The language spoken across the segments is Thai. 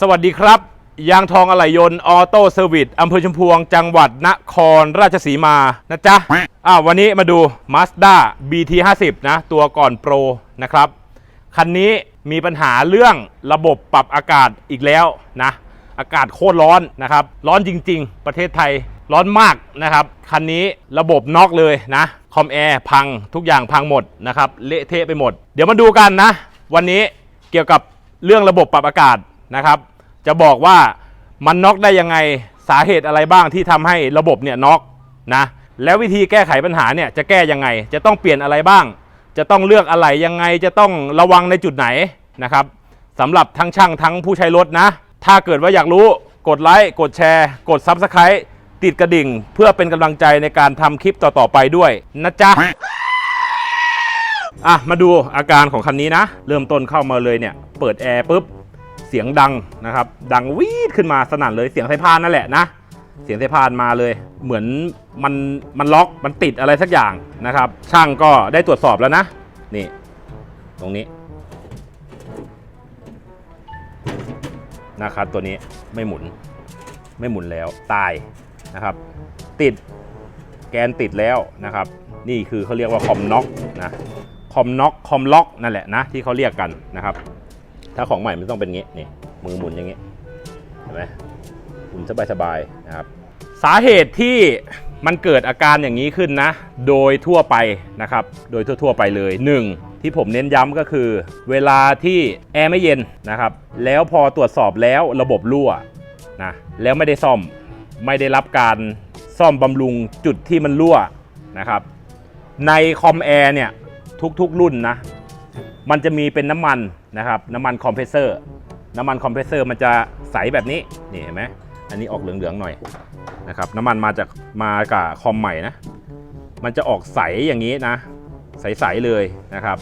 สวัสดีครับ ยางทองอะไหล่ยนต์ออโต้เซอร์วิสอำเภอชุมพวง จังหวัดนครราชสีมานะจ๊ะอ่าวันนี้มาดู Mazda BT 50นะตัวก่อนโปรนะครับ คันนี้มีปัญหาเรื่องระบบปรับอากาศอีกแล้วนะ อากาศโคตรร้อนนะครับ ร้อนจริง ๆ ประเทศไทยร้อนมากนะครับ คันนี้ระบบน็อกเลยนะ คอมแอร์พังทุกอย่างพังหมดนะครับ เละเทะไปหมด เดี๋ยวมาดูกันนะ วันนี้เกี่ยวกับเรื่องระบบปรับอากาศ นะครับ จะบอกว่ามันน็อกได้ยังไงสาเหตุอะไรบ้างที่ทำให้ระบบเนี่ยน็อกนะแล้ววิธีแก้ไขปัญหาเนี่ยจะแก้ยังไง จะต้องเปลี่ยนอะไรบ้าง จะต้องเลือกอะไรยังไง จะต้องระวังในจุดไหนนะครับสำหรับทั้งช่างทั้งผู้ใช้รถนะ ถ้าเกิดว่าอยากรู้กดไลค์กดแชร์ กด Subscribe ติดกระดิ่ง เพื่อเป็นกำลังใจในการทำคลิปต่อๆไปด้วยนะจ๊ะอะมาดูอาการของคันนี้นะ เริ่มต้นเข้ามาเลยเนี่ย เปิดแอร์ปุ๊บ เสียงดังนะครับ ดังวีดขึ้นมาสนั่นเลยเสียงสายพานนั่นแหละนะ เสียงสายพานมาเลย เหมือนมันมันล็อกมันติดอะไรสักอย่างนะครับ ช่างก็ได้ตรวจสอบแล้วนะ นี่ ตรงนี้นะครับตัวนี้ไม่หมุนไม่หมุนแล้วตายนะครับ ติดแกนติดแล้วนะครับ นี่คือเขาเรียกว่าคอมน็อกนะคอมน็อกคอมล็อกนั่นแหละนะที่เขาเรียกกันนะครับ ถ้าของใหม่มันต้องเป็นเงี้ยนี่มือหมุนอย่างงี้เห็นไหมหมุนสบายๆนะครับ สาเหตุที่มันเกิดอาการอย่างนี้ขึ้นนะ โดยทั่วไปนะครับ โดยทั่วๆไปเลย 1. ที่ผมเน้นย้ำก็คือ เวลาที่แอร์ไม่เย็นนะครับ แล้วพอตรวจสอบแล้วระบบรั่วนะแล้วไม่ได้ซ่อมไม่ได้รับการซ่อมบำรุงจุดที่มันรั่วนะครับ ในคอมแอร์เนี่ยทุกๆรุ่นนะ มันจะมีเป็นน้ำมันนะครับ น้ำมันคอมเพรสเซอร์ น้ำมันคอมเพรสเซอร์มันจะใสแบบนี้ นี่เห็นไหมอันนี้ออกเหลืองๆหน่อยนะครับ น้ำมันมาจากมากับคอมใหม่นะ มันจะออกใสอย่างนี้นะ ใสๆเลยนะครับ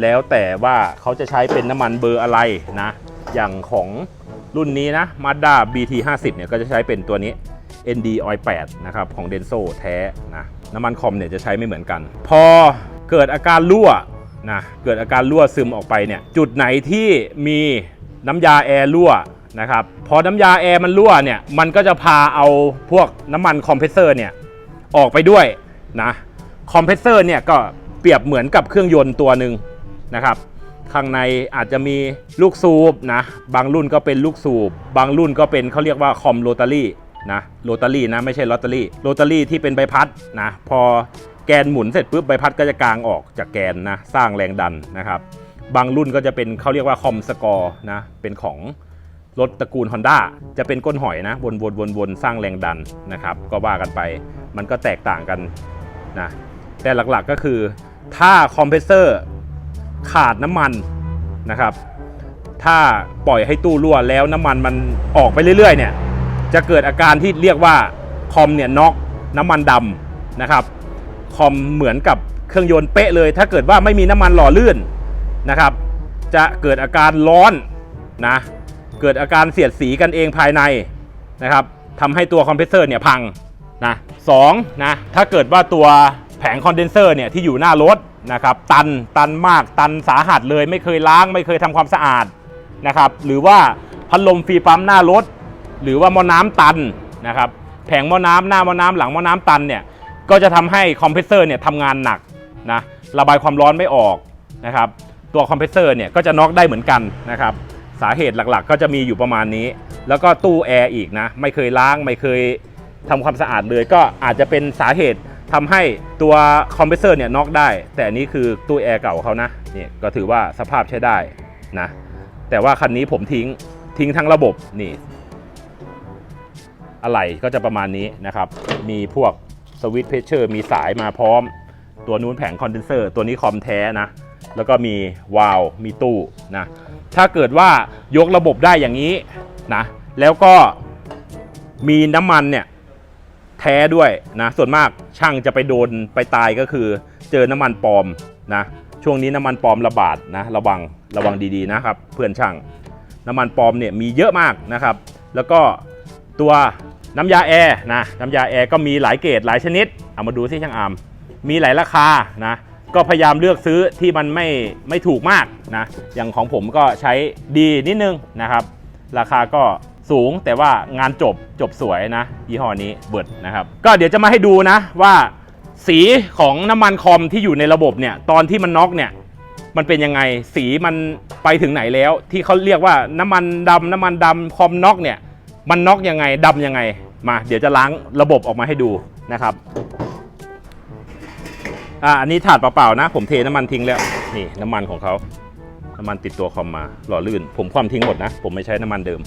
แล้วแต่ว่าเขาจะใช้เป็นน้ำมันเบอร์อะไรนะ อย่างของรุ่นนี้นะ Mazda BT 50 เนี่ยก็จะใช้เป็นตัวนี้ ND Oil 8นะครับของ Denso แท้นะ น้ำมันคอมเนี่ยจะใช้ไม่เหมือนกัน พอเกิดอาการรั่ว นะเกิดอาการรั่วซึมออกไปเนี่ยจุดไหนที่มีน้ำยาแอร์รั่วนะครับพอน้ำยาแอร์มันรั่วเนี่ยมันก็จะพาเอาพวกน้ำมันคอมเพรสเซอร์เนี่ยออกไปด้วยนะคอมเพรสเซอร์เนี่ยก็เปรียบเหมือนกับเครื่องยนต์ตัวหนึ่งนะครับข้างในอาจจะมีลูกสูบนะบางรุ่นก็เป็นลูกสูบบางรุ่นก็เป็นเขาเรียกว่าคอมโรตารี่นะโรตารี่นะไม่ใช่ลอตเตอรี่โรตารี่ที่เป็นใบพัดนะพอ แกนหมุนเสร็จปุ๊บใบพัดก็จะกางออกจากแกนนะสร้างแรงดันนะครับ บางรุ่นก็จะเป็นเขาเรียกว่าคอมสกอร์นะเป็นของรถตระกูล Honda จะเป็นก้นหอยนะวนวนวนวนสร้างแรงดันนะครับก็ว่ากันไปมันก็แตกต่างกันนะแต่หลักๆก็คือถ้าคอมเพรสเซอร์ขาดน้ำมันนะครับถ้าปล่อยให้ตู้รั่วแล้วน้ำมันมันออกไปเรื่อยๆเนี่ยจะเกิดอาการที่เรียกว่าคอมเนี่ยน็อกน้ำมันดำนะครับ คอมเหมือนกับเครื่องยนต์เป๊ะเลย ถ้าเกิดว่าไม่มีน้ำมันหล่อลื่นนะครับ จะเกิดอาการร้อนนะเกิดอาการเสียดสีกันเองภายในนะครับทำให้ตัวคอมเพรสเซอร์เนี่ยพังนะสองนะถ้าเกิดว่าตัวแผงคอนเดนเซอร์เนี่ยที่อยู่หน้ารถนะครับตันตันมากตันสาหัสเลย ไม่เคยล้างไม่เคยทำความสะอาดนะครับหรือว่าพัดลมฟรีปั๊มหน้ารถ หรือว่าหม้อน้ำตันนะครับแผงหม้อน้ำหน้าหม้อน้ำหลังหม้อน้ำตันเนี่ย ก็จะทำให้คอมเพรสเซอร์เนี่ยทำงานหนักนะระบายความร้อนไม่ออกนะครับตัวคอมเพรสเซอร์เนี่ยก็จะน็อกได้เหมือนกันนะครับสาเหตุหลักๆ ก็จะมีอยู่ประมาณนี้ แล้วก็ตู้แอร์อีกนะไม่เคยล้างไม่เคยทำความสะอาดเลย ก็อาจจะเป็นสาเหตุทำให้ตัวคอมเพรสเซอร์เนี่ยน็อกได้ แต่อันนี้คือตู้แอร์เก่าเขานะนี่ก็ถือว่าสภาพใช้ได้นะแต่ว่าคันนี้ผมทิ้งทิ้งทั้งระบบนี่อะไรก็จะประมาณนี้นะครับ มีพวก สวิตช์เพชเชอร์มีสายมาพร้อม ตัวนู้นแผงคอนเดนเซอร์ตัวนี้คอมแท้นะ แล้วก็มีวาล์วมีตู้นะถ้าเกิดว่ายกระบบได้อย่างนี้นะแล้วก็มีน้ำมันเนี่ยแท้ด้วยนะส่วนมากช่างจะไปโดนไปตายก็คือ เจอน้ำมันปลอมนะช่วงนี้น้ำมันปลอมระบาดนะระวังระวังดีๆนะครับ เพื่อนช่างน้ำมันปลอมเนี่ยมีเยอะมากนะครับ แล้วก็ตัว น้ำยาแอร์นะน้ำยาแอร์ก็มีหลายเกรดหลายชนิด เอามาดูที่ช่างอามมีหลายราคานะก็พยายามเลือกซื้อที่มันไม่ไม่ถูกมากนะอย่างของผมก็ใช้ดีนิดนึงนะครับ ราคาก็สูงแต่ว่างานจบจบสวยนะ ยี่ห้อนี้เบิร์ดนะครับ ก็เดี๋ยวจะมาให้ดูนะว่าสีของน้ำมันคอมที่อยู่ในระบบเนี่ยตอนที่มันน็อกเนี่ยมันเป็นยังไงสีมันไปถึงไหนแล้ว ที่เขาเรียกว่าน้ำมันดำน้ำมันดำคอมน็อกเนี่ย มันน็อกยังไงดำยังไงมา เดี๋ยวจะล้างระบบออกมาให้ดูนะครับอ่าอันนี้ถาดเปล่าๆนะ ผมเทน้ำมันทิ้งแล้ว นี่น้ำมันของเขาน้ำมันติดตัวคอมมาหล่อลื่น ผมความทิ้งหมดนะ ผมไม่ใช้น้ำมันเดิม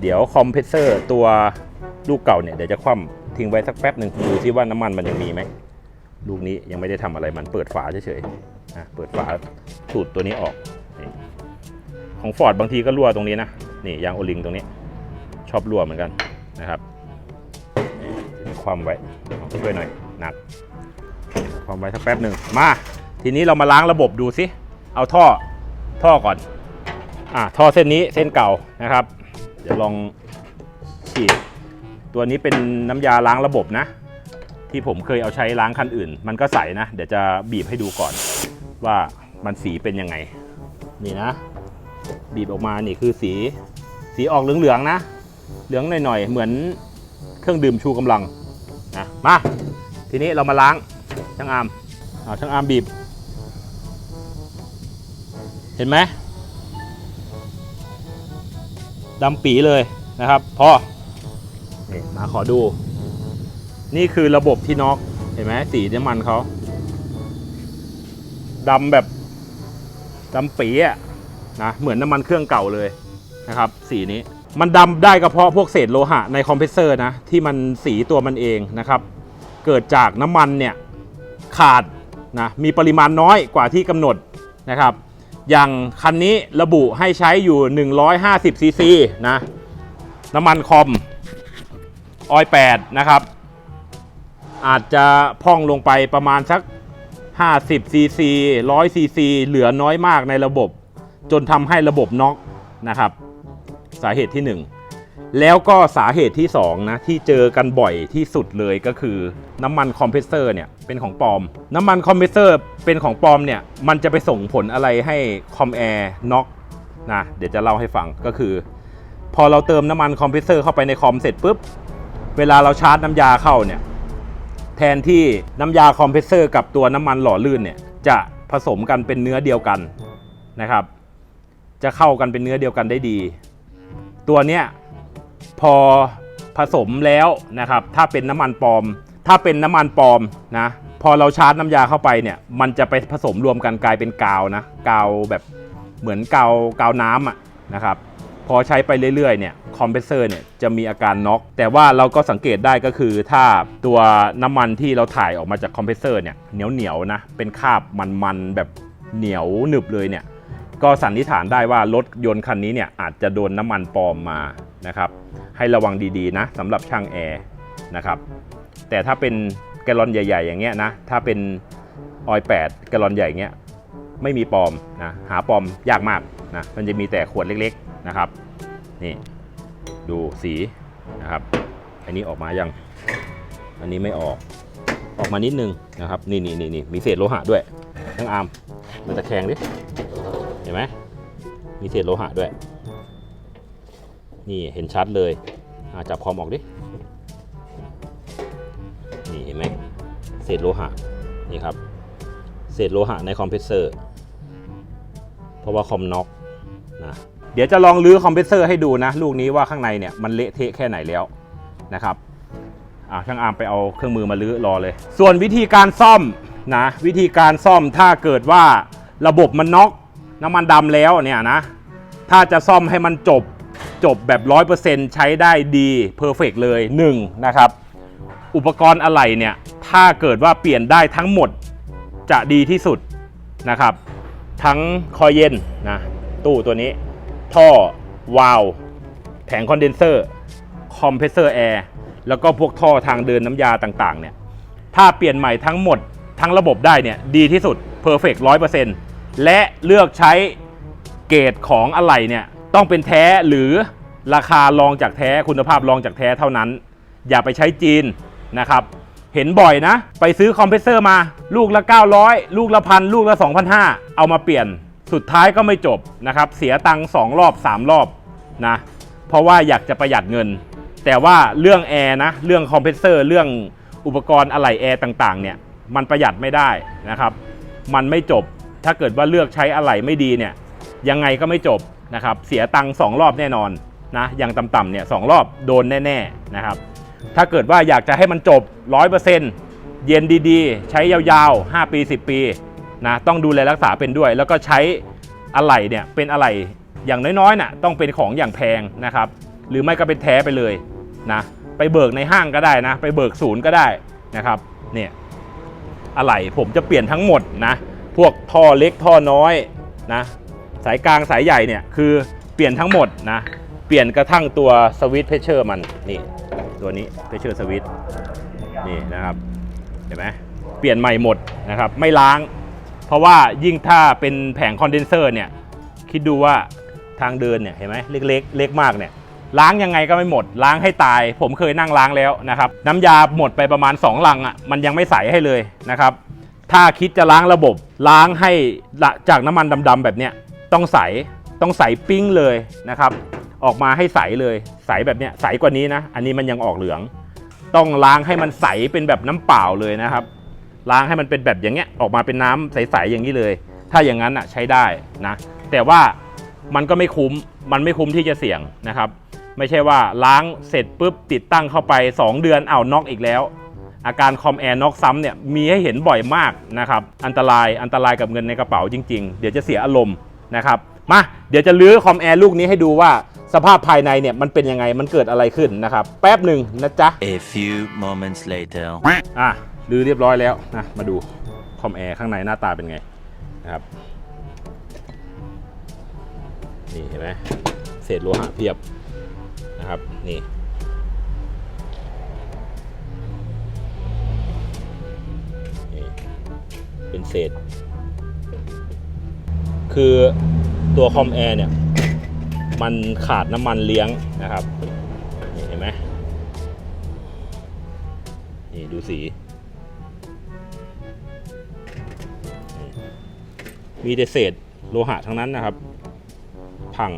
เดี๋ยวคอมเพรสเซอร์ตัวลูกเก่าเนี่ยเดี๋ยวจะคว่ำทิ้งไว้สักแป๊บหนึ่งดูที่ว่าน้ำมันมันยังมีไหมลูกนี้ยังไม่ได้ทำอะไรมันเปิดฝาเฉยๆอะเปิดฝาสูตรตัวนี้ออกของฟอร์ดบางทีก็รั่วตรงนี้นะนี่ยางโอลิงตรงนี้ อบรั่วเหมือนกันนะครับความไว้ช่วยหน่อยหนักความไว้สักแป๊บหนึ่งมา ทีนี้เรามาล้างระบบดูสิเอาท่อท่อก่อนอะท่อเส้นนี้เส้นเก่านะครับเดี๋ยวลองฉีดตัวนี้เป็นน้ำยาล้างระบบนะ ที่ผมเคยเอาใช้ล้างคันอื่น มันก็ใสนะ เดี๋ยวจะบีบให้ดูก่อน ว่ามันสีเป็นยังไง นี่นะ บีบออกมานี่คือสีสีออกเหลืองๆนะ เหลืองหน่อยๆ เหมือนเครื่องดื่มชูกำลังนะมา ทีนี้เรามาล้างช่างอามเอาช่างอามบีบ เห็นไหมดำปีเลยนะครับพอนี่มาขอดู นี่คือระบบที่น็อกเห็นไหมสีน้ำมันเขาดำแบบดำปีอะนะเหมือนน้ำมันเครื่องเก่าเลยนะครับ สีนี้ มันดำได้ก็เพราะพวกเศษโลหะในคอมเพรสเซอร์นะที่มันสีตัวมันเองนะครับ เกิดจากน้ำมันเนี่ยขาดนะมีปริมาณน้อยกว่าที่กำหนดนะครับ อย่างคันนี้ระบุให้ใช้อยู่ 150ซีซีนะน้ำมันคอมออย8นะครับ อาจจะพองลงไปประมาณสัก 50ซีซี100ซีซีเหลือน้อยมากในระบบ จนทำให้ระบบน็อกนะครับ สาเหตุที่ 1 แล้วก็สาเหตุที่2นะที่เจอกันบ่อยที่สุดเลยก็คือน้ำมันคอมเพรสเซอร์เนี่ยเป็นของปลอม น้ำมันคอมเพรสเซอร์เป็นของปลอมเนี่ยมันจะไปส่งผลอะไรให้คอมแอร์น็อกนะเดี๋ยวจะเล่าให้ฟังก็คือ พอเราเติมน้ำมันคอมเพรสเซอร์เข้าไปในคอมเสร็จปุ๊บเวลาเราชาร์จน้ำยาเข้าเนี่ยแทนที่น้ำยาคอมเพรสเซอร์กับตัวน้ำมันหล่อลื่นเนี่ยจะผสมกันเป็นเนื้อเดียวกันนะครับ จะเข้ากันเป็นเนื้อเดียวกันได้ดี ตัวเนี้ยพอผสมแล้วนะครับ ถ้าเป็นน้ำมันปลอม ถ้าเป็นน้ำมันปลอมนะพอเราชาร์จน้ำยาเข้าไปเนี่ยมันจะไปผสมรวมกันกลายเป็นกาวนะกาวแบบเหมือนกาวกาวน้ำอะนะครับพอใช้ไปเรื่อยๆเนี่ยคอมเพรสเซอร์เนี่ยจะมีอาการน็อก แต่ว่าเราก็สังเกตได้ก็คือถ้าตัวน้ำมันที่เราถ่ายออกมาจากคอมเพรสเซอร์เนี่ยเหนียวเหนียวๆนะเป็นคราบมันๆแบบเหนียวหนึบเลยเนี่ย ก็สันนิษฐานได้ว่ารถยนต์คันนี้เนี่ยอาจจะโดนน้ำมันปลอมมานะครับ ให้ระวังดีๆนะสำหรับช่างแอร์นะครับ แต่ถ้าเป็นแกลลอนใหญ่ ๆ อย่างเงี้ยนะ ถ้าเป็นออย8แกลลอนใหญ่เงี้ยไม่มีปลอมนะหาปลอมยากมากนะมันจะมีแต่ขวดเล็กๆนะครับ นี่ดูสีนะครับ อันนี้ออกมายัง อันนี้ไม่ออกออกมานิดนึงนะครับ นี่นี่นี่นี่มีเศษโลหะด้วยทั้งอาร์มมันตะแคงดิ นไหมมีเศษโลหะด้วย นี่เห็นชัดเลยอะจับคอมออกดิ นี่เห็นไหมเศษโลหะนี่ครับ เศษโลหะในคอมเพรสเซอร์ เพราะว่าคอมน็อกนะเดี๋ยวจะลองลื้อคอมเพรสเซอร์ให้ดูนะ ลูกนี้ว่าข้างในเนี่ยมันเละเทะแค่ไหนแล้วนะครับอ่าช่างอาร์มไปเอาเครื่องมือมาลื้อรอเลย ส่วนวิธีการซ่อมนะวิธีการซ่อมถ้าเกิดว่าระบบมันน็อก น้ำมันดำแล้วเนี่ยนะ ถ้าจะซ่อมให้มันจบจบแบบ 100%ใช้ได้ดีเพอร์เฟกเลย1นะครับ อุปกรณ์อะไหล่เนี่ย ถ้าเกิดว่าเปลี่ยนได้ทั้งหมดจะดีที่สุดนะครับ ทั้งคอยเย็นนะตู้ตัวนี้ ท่อ วาล์วแผงคอนเดนเซอร์ คอมเพรสเซอร์แอร์ แล้วก็พวกท่อทางเดินน้ำยาต่างๆเนี่ย ถ้าเปลี่ยนใหม่ทั้งหมดทั้งระบบได้เนี่ย ดีที่สุดเพอร์เฟกต์ร้อยเปอร์เซ็นต์ และเลือกใช้เกรดของอะไหล่เนี่ยต้องเป็นแท้หรือราคารองจากแท้คุณภาพรองจากแท้เท่านั้น อย่าไปใช้จีนนะครับ เห็นบ่อยนะ ไปซื้อคอมเพรสเซอร์มาลูกละ 900 ลูกละพันลูกละ 2,500 เอามาเปลี่ยนสุดท้ายก็ไม่จบนะครับ เสียตังค์2รอบ 3 รอบนะเพราะว่าอยากจะประหยัดเงิน แต่ว่าเรื่องแอร์นะเรื่องคอมเพรสเซอร์เรื่องอุปกรณ์อะไหล่แอร์ต่างๆเนี่ยมันประหยัดไม่ได้นะครับ มันไม่จบ ถ้าเกิดว่าเลือกใช้อะไหล่ไม่ดีเนี่ยยังไงก็ไม่จบนะครับเสียตังค์สองรอบแน่นอนนะอย่างต่ำๆเนี่ยสองรอบโดนแน่ๆนะครับถ้าเกิดว่าอยากจะให้มันจบ 100%เย็นดีๆ ใช้ยาวๆ 5 ปี 10 ปีนะต้องดูแลรักษาเป็นด้วย แล้วก็ใช้อะไหล่เนี่ยเป็นอะไหล่อย่างน้อยๆน่ะต้องเป็นของอย่างแพงนะครับหรือไม่ก็เป็นแท้ไปเลยนะไปเบิกในห้างก็ได้นะ ไปเบิกศูนย์ก็ได้นะครับเนี่ยอะไหล่ผมจะเปลี่ยนทั้งหมดนะ พวกท่อเล็กท่อน้อยนะสายกลางสายใหญ่เนี่ยคือเปลี่ยนทั้งหมดนะเปลี่ยนกระทั่งตัวสวิตช์เพชเชอร์มันนี่ตัวนี้เพชเชอร์สวิตช์นี่นะครับเห็นไหมเปลี่ยนใหม่หมดนะครับไม่ล้าง เพราะว่ายิ่งถ้าเป็นแผงคอนเดนเซอร์เนี่ยคิดดูว่าทางเดินเนี่ยเห็นไหมเล็กๆเล็กมากเนี่ยล้างยังไงก็ไม่หมด ล้างให้ตาย ผมเคยนั่งล้างแล้วนะครับ น้ำยาหมดไปประมาณ 2 ลังอะ่ะมันยังไม่ใสให้เลยนะครับ ถ้าคิดจะล้างระบบล้างให้จากน้ำมันดำๆแบบเนี้ยต้องใสต้องใสปิ้งเลยนะครับ ออกมาให้ใสเลยใสแบบเนี้ยใสกว่านี้นะ อันนี้มันยังออกเหลือง ต้องล้างให้มันใสเป็นแบบน้ำเปล่าเลยนะครับ ล้างให้มันเป็นแบบอย่างเงี้ยออกมาเป็นน้ำใสๆอย่างนี้เลย ถ้าอย่างนั้นอะใช้ได้นะแต่ว่ามันก็ไม่คุ้มมันไม่คุ้มที่จะเสี่ยงนะครับ ไม่ใช่ว่าล้างเสร็จปุ๊บติดตั้งเข้าไป 2 เดือนเอาน็อกอีกแล้ว อาการคอมแอร์น็อกซ้ำเนี่ยมีให้เห็นบ่อยมากนะครับ อันตรายอันตรายกับเงินในกระเป๋าจริง ๆ เดี๋ยวจะเสียอารมณ์นะครับ มาเดี๋ยวจะลื้อคอมแอร์ลูกนี้ให้ดูว่าสภาพภายในเนี่ยมันเป็นยังไงมันเกิดอะไรขึ้นนะครับ แป๊บหนึ่งนะจ๊ะ A few moments later. อะรื้อเรียบร้อยแล้วนะมาดูคอมแอร์ข้างในหน้าตาเป็นไงนะครับนี่เห็นไหมเศษโลหะเพียบนะครับนี่นี่ เป็นเศษ คือตัวคอมแอร์เนี่ย มันขาดน้ำมันเลี้ยงนะครับเห็นไหมนี่ดูสี มีแต่เศษโลหะทั้งนั้นนะครับ พัง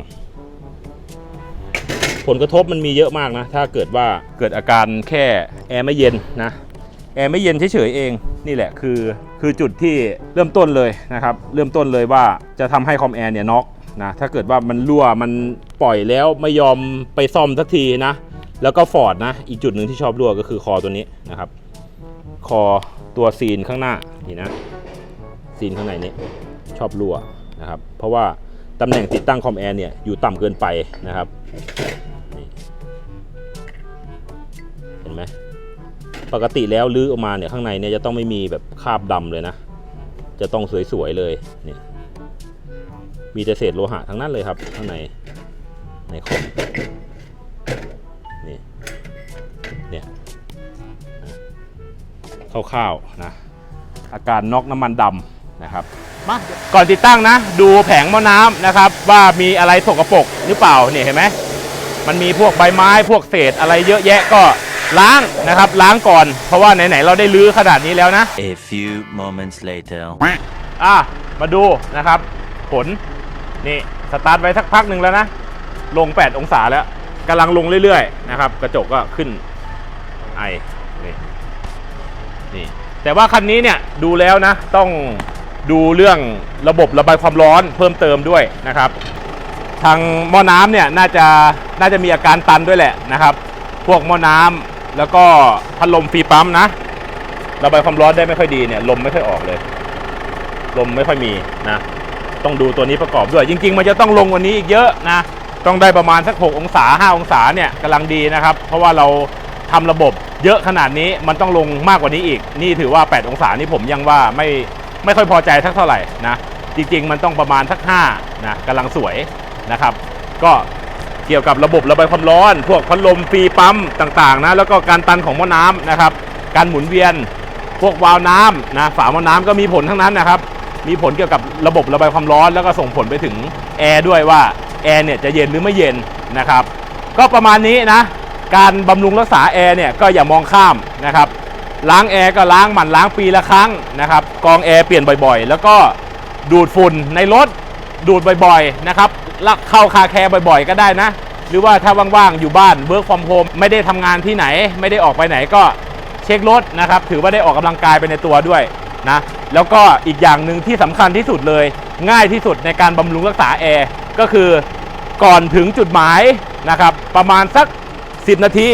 ผลกระทบมันมีเยอะมากนะ ถ้าเกิดว่าเกิดอาการแค่แอร์ไม่เย็นนะ แอร์ไม่เย็นเฉยๆเอง นี่แหละคือ คือจุดที่เริ่มต้นเลยนะครับ เริ่มต้นเลยว่าจะทำให้คอมแอร์เนี่ยน็อกนะถ้าเกิดว่ามันรั่วมันปล่อยแล้วไม่ยอมไปซ่อมสักทีนะ แล้วก็ฟอร์ดนะ อีกจุดหนึ่งที่ชอบรั่วก็คือคอตัวนี้นะครับ คอตัวซีนข้างหน้านี่นะซีนข้างในนี้ชอบรั่วนะครับ เพราะว่าตำแหน่งติดตั้งคอมแอร์เนี่ยอยู่ต่ำเกินไปนะครับเห็นไหม ปกติแล้วลื้อออกมาเนี่ยข้างในเนี่ยจะต้องไม่มีแบบคราบดำเลยนะ จะต้องสวยๆเลยเนี่ยมีแต่เศษโลหะทั้งนั้นเลยครับ ข้างในในคอมนี่เนี่ยคร่าวๆนะอาการน็อกน้ำมันดำนะครับมาก่อนติดตั้งนะ ดูแผงหม้อน้ำนะครับ ว่ามีอะไรสกปรกหรือเปล่าเนี่ยเห็นไหมมันมีพวกใบไม้พวกเศษอะไรเยอะแยะก็ ล้างนะครับล้างก่อน เพราะว่าไหนๆเราได้ลื้อขนาดนี้แล้วนะ A few moments later. อะมาดูนะครับ ผลนี่สตาร์ทไว้สักพักหนึ่งแล้วนะ ลง 8 องศาแล้วกำลังลงเรื่อยๆนะครับ กระจกก็ขึ้นไอนี่นี่แต่ว่าคันนี้เนี่ยดูแล้วนะ ต้องดูเรื่องระบบระบายความร้อนเพิ่มเติมด้วยนะครับ ทางหม้อน้ำเนี่ยน่าจะน่าจะมีอาการตันด้วยแหละนะครับ พวกหม้อน้ำ แล้วก็พัดลมฟรีปั๊มนะระบายความร้อนได้ไม่ค่อยดีเนี่ยลมไม่ค่อยออกเลย ลมไม่ค่อยมีนะ ต้องดูตัวนี้ประกอบด้วย จริง ๆ มันจะต้องลงกวันนี้อีกเยอะนะ ต้องได้ประมาณสัก 6 องศา 5 องศาเนี่ยกำลังดีนะครับ เพราะว่าเราทำระบบเยอะขนาดนี้มันต้องลงมากกว่านี้อีก นี่ถือว่า 8 องศานี่ผมยังว่าไม่ไม่ค่อยพอใจทักเท่าไหร่นะ จริง ๆ มันต้องประมาณสัก5นะกำลังสวยนะครับ ก็ เกี่ยวกับระบบระบายความร้อน พวกพัดลมฟรีปั๊มต่างๆนะแล้วก็การตันของหม้อน้ำนะครับ การหมุนเวียน พวกวาล์วน้ำนะฝาหม้อน้ำก็มีผลทั้งนั้นนะครับ มีผลเกี่ยวกับระบบระบายความร้อน แล้วก็ส่งผลไปถึงแอร์ด้วยว่าแอร์เนี่ยจะเย็นหรือไม่เย็นนะครับ ก็ประมาณนี้นะ การบำรุงรักษาแอร์เนี่ยก็อย่ามองข้ามนะครับล้างแอร์ก็ล้างหมันล้างปีละครั้งนะครับกองแอร์เปลี่ยนบ่อยๆ แล้วก็ดูดฝุ่นในรถดูดบ่อยๆนะครับ ล้วเข้าคาแคร์บ่อยๆ ก็ได้นะ หรือว่าถ้าว่างๆ อยู่บ้านเวิร์กฟอร์มโฮมไม่ได้ทำงานที่ไหน ไม่ได้ออกไปไหนก็เช็ครถนะครับ ถือว่าได้ออกกำลังกายไปในตัวด้วยนะ แล้วก็อีกอย่างหนึ่งที่สำคัญที่สุดเลย ง่ายที่สุดในการบำรุงรักษาแอร์ก็คือก่อนถึงจุดหมายนะครับ ประมาณสัก 10 นาที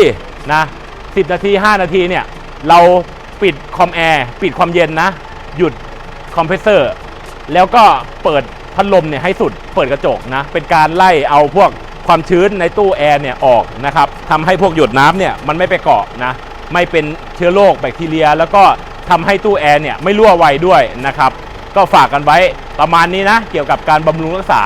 นะ10 นาที 5 นาทีเนี่ยเราปิดคอมแอร์ปิดความเย็นนะ หยุดคอมเพรสเซอร์ แล้วก็เปิด พัดลมเนี่ยให้สุดเปิดกระจกนะ เป็นการไล่เอาพวกความชื้นในตู้แอร์เนี่ยออกนะครับทำให้พวกหยดน้ำเนี่ยมันไม่ไปเกาะนะ ไม่เป็นเชื้อโรคแบคทีเรีย แล้วก็ทำให้ตู้แอร์เนี่ยไม่รั่วไวด้วยนะครับ ก็ฝากกันไว้ประมาณนี้นะ เกี่ยวกับการบำรุงรักษา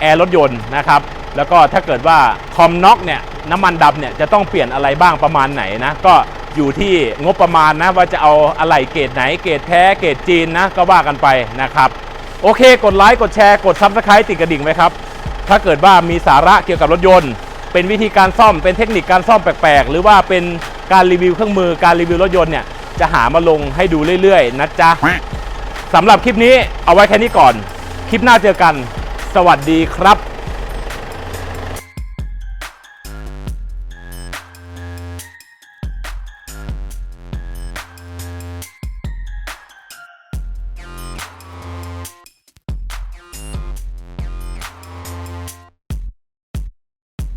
แอร์รถยนต์นะครับ แล้วก็ถ้าเกิดว่าคอมน็อกเนี่ยน้ำมันดำเนี่ยจะต้องเปลี่ยนอะไรบ้างประมาณไหนนะ ก็อยู่ที่งบประมาณนะว่าจะเอาอะไรเกรดไหนเกรดแท้เกรดจีนนะก็ว่ากันไปนะครับ โอเค กดไลค์ กดแชร์ กดซับสไครต์ติดกระดิ่งไหมครับ ถ้าเกิดว่ามีสาระเกี่ยวกับรถยนต์ เป็นวิธีการซ่อม เป็นเทคนิคการซ่อมแปลกๆ หรือว่าเป็นการรีวิวเครื่องมือ การรีวิวรถยนต์เนี่ย จะหามาลงให้ดูเรื่อยๆ นะจ๊ะสำหรับคลิปนี้เอาไว้แค่นี้ก่อน คลิปหน้าเจอกัน สวัสดีครับ